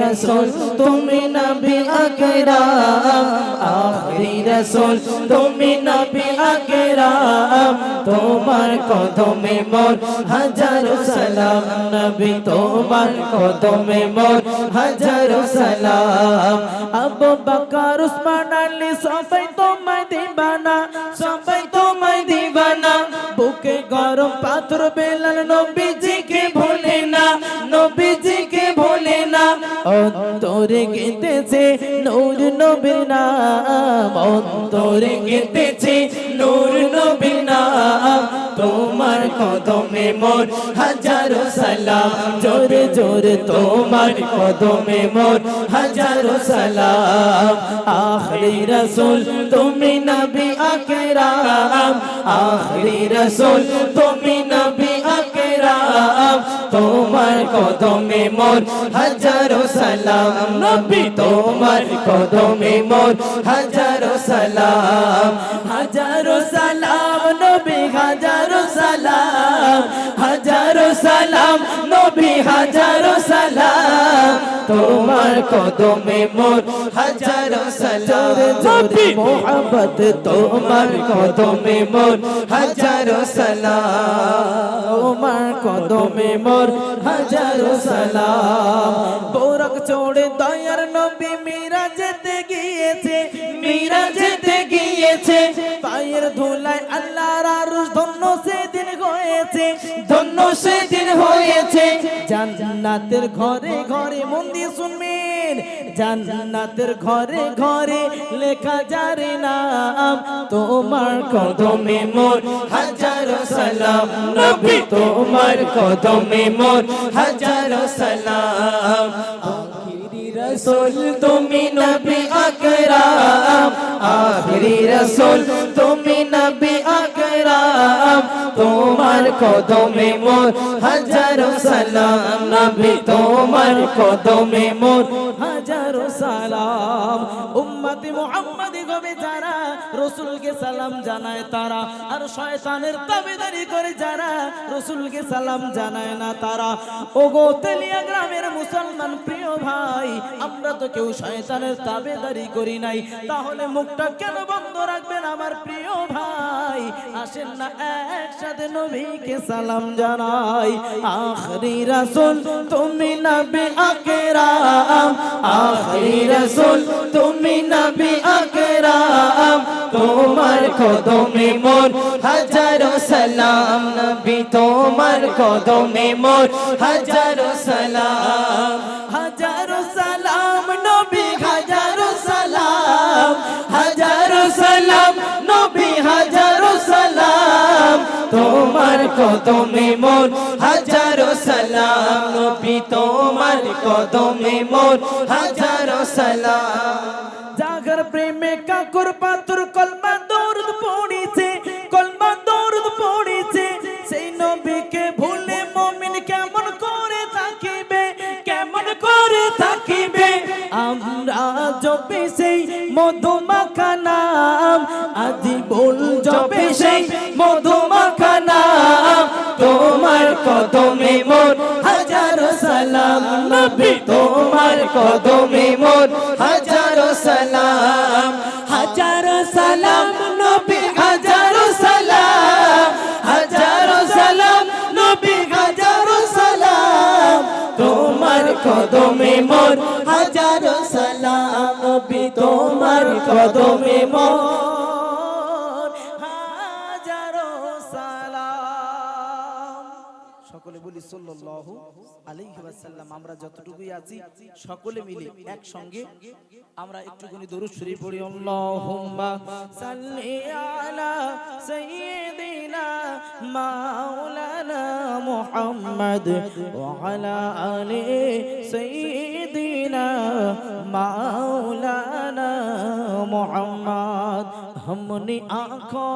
রসুল, তুমি নবী আকরাম আখরি রসুল, তুমি নবী আকরাম তোমার কদমে মোর হাজারো সালাম, নবী তোমার কদমে মোর হাজারো সালাম। আবু বকর, উসমান আলী, সবাই তোমায় দিবানা, সবাই তোমায় দিবানা। বুকে গরম পাথর বেলাল, নবীজিকে ভোলে না নবীজিকে ভোলে না অন্তরে গেতেছে নূর নবীর নাম। অন্তরে গেতেছে নূর নবীর নাম। তোমার কদমে মোর হাজারো সালাম। জোরে জোরে তোমার কদমে মোর হাজারো সালাম। আখরি রসুল, তুমি নবী আকরাম আখরি রসুল, তুমি নবী তোমার কদমে মোর হাজারো সালাম। নবী, তোমার কদমে মোর হাজারো সালাম। হাজারো সালাম, নবী, হাজারো সালাম। হাজারো সালাম, নবী, হাজারো তোমার কদমে মোর হাজারো সালাম নবী মোহাম্মদ তোমার কদমে মোর হাজারো সালাম। তোমার কদমে মোর হাজারো সালাম। বোরক চড়ে দয়ার নবী মীরা যেতে গিয়েছে মীরা যেতে গিয়েছে। পায়ের ধুলায় আল্লাহর আরশ ধন্য সেদিন হয়েছে, ধন্য সেদিন হয়েছে। জান্নাতের ঘরে ঘরে মন্দির শুনবেন। জান্নাতের ঘরে ঘরে লেখা যারে নাম, তোমার কদমে মোর হাজারো সালাম। নবী, তোমার কদমে মোর হাজারো সালাম। রসুল, তুমি নবী আকরাম। আখিরি রসুল, তুমি নবী আকরাম। তোমার কদমে মোর হাজারো সালাম। নবী, তোমার কদমে মোর হাজারো সালাম। উম্মতি মুহাম্মাদি গবে যারা সালাম জানায় তারা, আর শয়তানের করে যারা সালাম জানায় না তারা। তেলিয়া গ্রামের মুসলমান প্রিয় ভাই, আমরা তো কেউ শয়তানের করি নাই। তাহলে মুখটা কেন বন্ধ রাখবেন আমার প্রিয় ভাই? আসেন না, একসাথে নবীকে সালাম জানাই। আখরি রাসূল, তুমি নবী আকরাম। আখরি রাসূল, তুমি নবী আকরাম। তোমার কদমে মোর হাজারো সালাম, নবী তোমার কদমে মোর হাজারো সালাম। কদমে মোর হাজারো সালাম নবী তোমার কদমে মোর হাজারো সালাম। জাগর প্রেমে কলমা কলমা সেই ভুলে মমিন কেমন করে থাকিবে, কেমন করে থাকিবে? আমরা জপে সেই মধুমাখা নাম আদি বল জপে সেই তোমার কদমে মোর, হাজারো সালাম নবী তোমার কদমে মোর, হাজারো সালাম হাজারো সালাম নবী, হাজারো সালাম হাজারো সালাম নবী, হাজারো সালাম, তোমার কদমে মোর, হাজারো সালাম নবী, তোমার কদমে মোর। সকলে বলি সাল্লাল্লাহু আলাইহি ওয়াসাল্লাম আমরা যতটুকুই আছি সকলে মিলে একসঙ্গে আমরা একটুখানি দরুদ শরীফ পড়ি আল্লাহুম্মা সাল্লি আলা সাইয়্যিদিনা মাওলানা মুহাম্মদ ওয়া আলা আলি সাইয়্যিদিনা মাওলানা মুহাম্মদ हमने आंखों